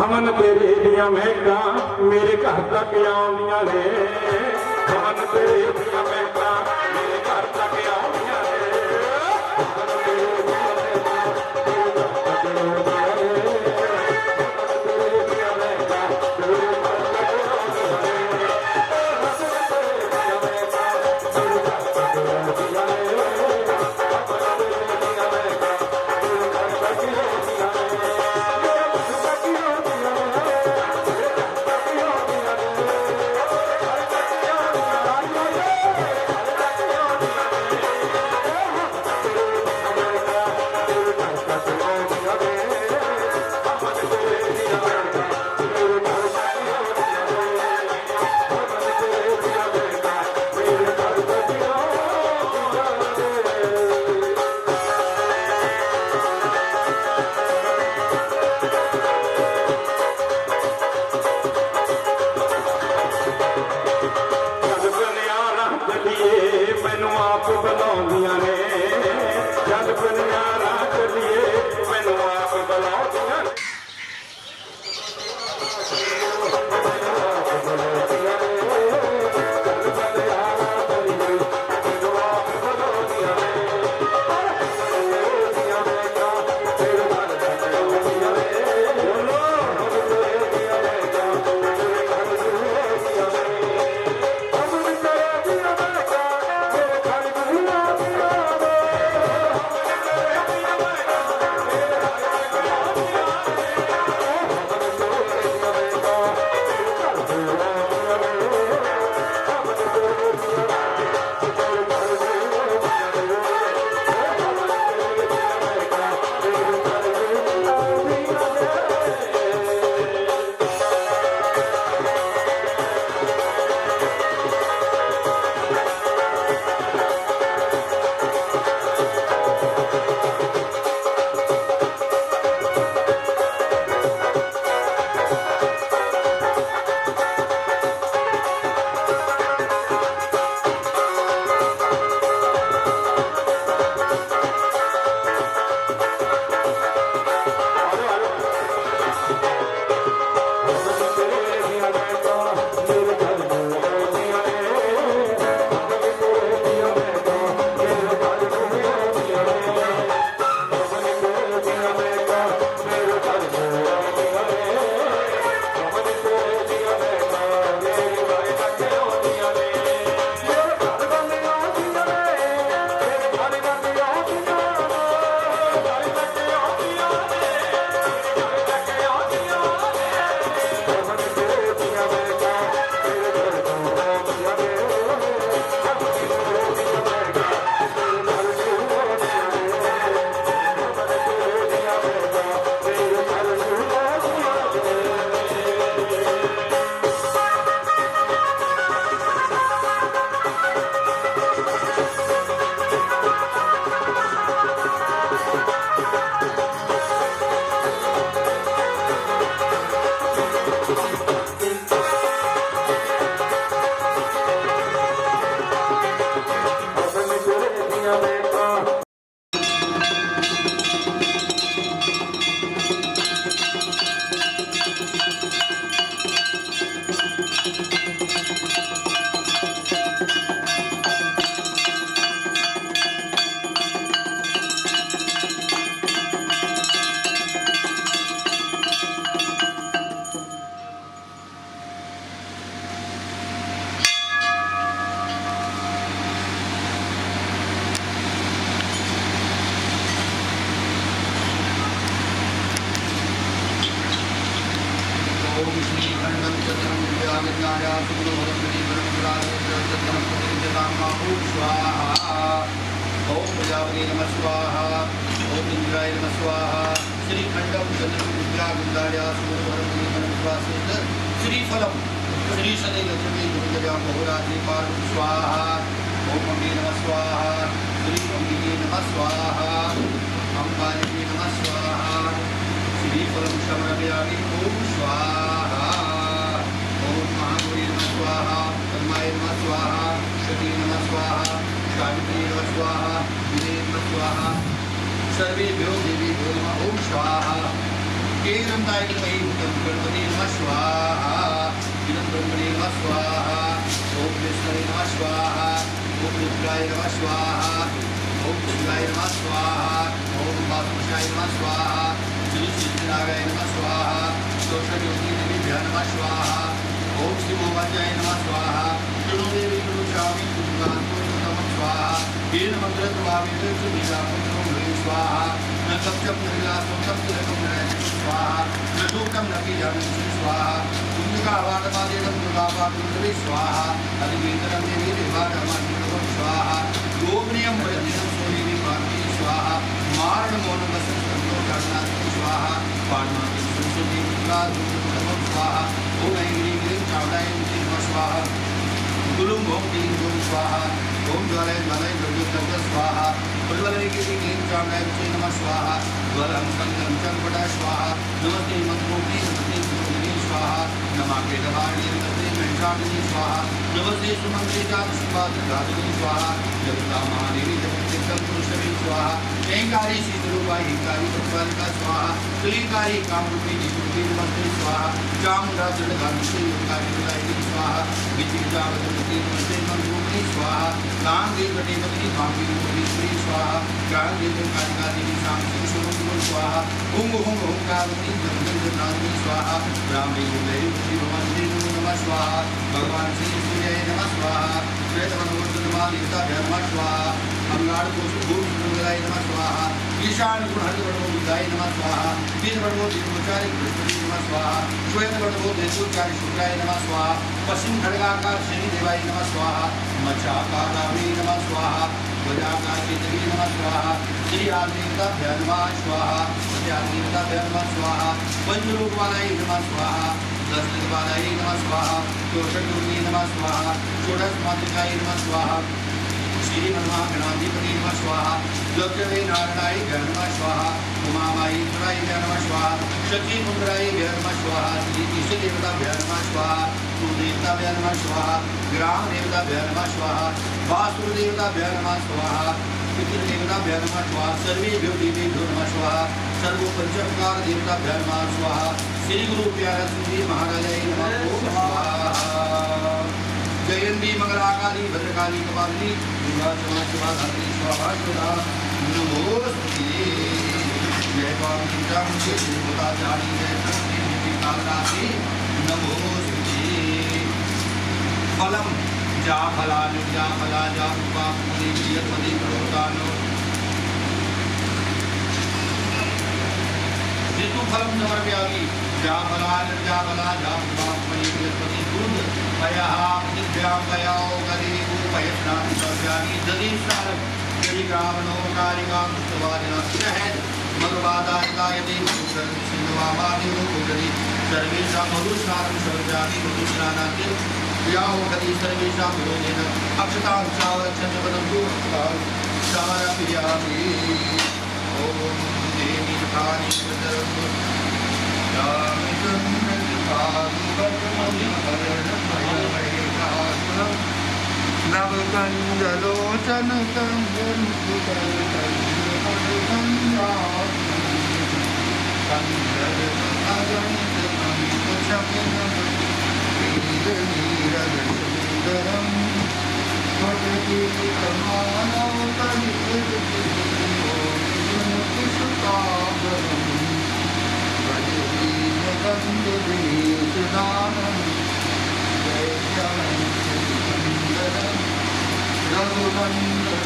ਹਵਨ ਤੇਰੇ ਦੀਆਂ ਮਹਿਕਾਂ ਮੇਰੇ ਘਰ ਤੱਕ ਆਉਂਦੀਆਂ ਨੇ। ਹਵਨ ਤੇਰੇ ਦੀਆਂ ਮਹਿਕਾਂ प्रजापति नम स्वाहा ओम इंद्राय नम स्वाहा श्री खंडम चंद्रविद्या गुंदाया सूर्यभरमेश्वासित श्रीफलम श्री शनि लक्ष्मी गुंदया बहुराजी पार्वती स्वाहा ओम अम्बी नम स्वाहा श्री अम्बिके नम स्वाहा अम्बालिके नम स्वाहा श्रीफलम शमरमयामि ओम स्वाहा स्वाहा ब्रह्माय नम स्वाहा सती नम स्वाहा सावित्री नम स्वाहा विजय नम स्वाहा। सर्वे भ्यो देवी भ्यो नम, ओम स्वाहा। केन्द्रम केन्द्रंताय कई उत्तम गणपति नम, स्वाहा। दिनं ब्रह्मणे नम, स्वाहा। ओम विष्णवे नम, स्वाहा। ओम रुद्राय नम, स्वाहा। ओम शिवाय नम, स्वाहा। ओम वासुषाय नम, स्वाहा। श्री सिद्धिनागाय नम, स्वाहा। दोषज्योतिर्विभ्यः नम, स्वाहा। ॐ शिवोवाचाय नमः स्वाहा कृणुदेवी कृणुचामि कृणुकान्तोतमं स्वाहा येन मन्त्रत्वामितं च स्वाहा न कक्षं न विलासं सप्तरकं न स्वाहा न दूतं न बीजं स्वाहा कुञ्जकावादपादेनं दुर्गापादुर्गवे स्वाहा अधिवेतनं देवी देवानमादिकं स्वाहा गोप्रियं वरदिनं सोनिवि पार्वती स्वाहा मारणमौनं वसं सन्तोषाणात् स्वाहा पाणमाति सरस्वती स्वाहा। गुरुं ओम क्लीं गुं स्वाहा। ओम ज्वालाय ज्वालाय दुर्गुप्तव्य स्वाहा। प्रज्वलय गिरि क्लीं चामलाय विचय नमः स्वाहा। ज्वलं संगं चंपटा स्वाहा। नमस्ते मंत्रोक्ति नमस्ते सुमंगली स्वाहा। नमाके दवाणी नमस्ते महिषाणि स्वाहा। नमस्ते सुमंगली जात सुपात धातुनि स्वाहा। जगता महादेवी जगत्तिकं पुरुषवी स्वाहा। ऐंकारी शीतरूपाय हिंकारी सत्वालिका स्वाहा। क्लीकारी कामरूपी निरूपी नमस्ते स्वाहा। चामुंडा विदायिनी स्वाहा विचित्रावती स्वाहा बदली स्वाहा गांगे कालिका देवी स्वरूप स्वाहा ओम ओम ओंकारवती जगदनाथी स्वाहा उदय श्री भगवान श्री सूर्य नमः स्वाहा श्वेतवनवर्धनमालिका नमः स्वाहा मंगलाय नमः स्वाहा ईशान गुणहरिवर्णो बुद्धाय नमः स्वाहा दीनवर्णो दीनोचारि बृहस्पति नमः स्वाहा श्वेतवर्णो देशोचारि शुक्राय नमः स्वाहा पश्चिम खड़गाकार शनि देवाय नमः स्वाहा मच्छाकारावे नमः स्वाहा गजाकार केतवी नमः स्वाहा श्री आदेवताभ्य नमः स्वाहा सत्यादेवताभ्य नमः स्वाहा पंचरूपवालाय नमः स्वाहा दशवालाय नमः स्वाहा चोषटूर्णी नमः स्वाहा षोडश मातृकाय नमः स्वाहा। श्रीमन्मा गणाधिपति नमः स्वाहा लक्ष्मी नारायणाय नमः स्वाहा उमामाईश्वराय नमः स्वाहा शक्तिपुत्राय नमः स्वाहा श्री इष्ट देवता नमः स्वाहा कुलदेवता नमः स्वाहा ग्राम देवता नमः स्वाहा वासुदेवता नमः स्वाहा पितृदेवता नमः स्वाहा सर्वेभ्यो देवेभ्यो नमः स्वाहा सर्वो पंचप्रकार देवता नमः स्वाहा श्री गुरु प्यारा श्री महाराजाय नमः। स्वाहा जयंती मंगलाकाली, भद्रकाली कपालिनी दुर्गा क्षमा शिवा धात्री स्वाहा सुधा नमोस्ते। जय स्वामी राम जय श्रीमता जानी जय शक्ति देवी कालरात्रि नमोस्ते। फलम, जा फलानु, जा फला, जा रूपा मुनि प्रियपति प्रभुदानो ऋतु फलम समर्पयामि, जा फलान, जा फला, जा रूपा मुनि प्रियपति दूध पयः पृथिव्यां पयाओ गरीबो पयस्नाति सर्व्यानि ददीशारं यदि ग्रामणो कारिकां शिरहेद मधुवादायकायते मधुसर्वसिन्धवामादिनो उदरि सर्वेषां मधुस्नानं सर्व्यानि मधुस्नानान्ति याहो सर्वेषां विरोधेन। अक्षतां कन्दलो चनकं गृगङ्गाम कन्दल भगन्द शमनन्दरं भगवीरमानगो Yavrulan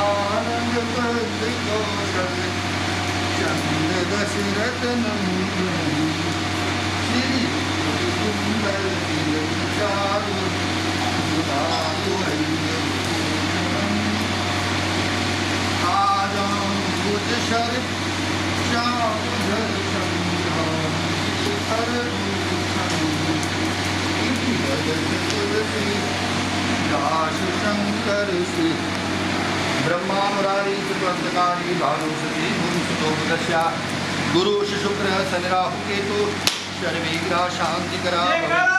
alem göbekli koşardı Kendi de siretten ömrüm Siri tutun belkiyle çağırır Kudavu elde Adam bu dışarı Şahı Shri Brahma Murari गुरु शिशुक्र शनिराहु केतु शर्वीग्रह शांतिकरा शांति करा।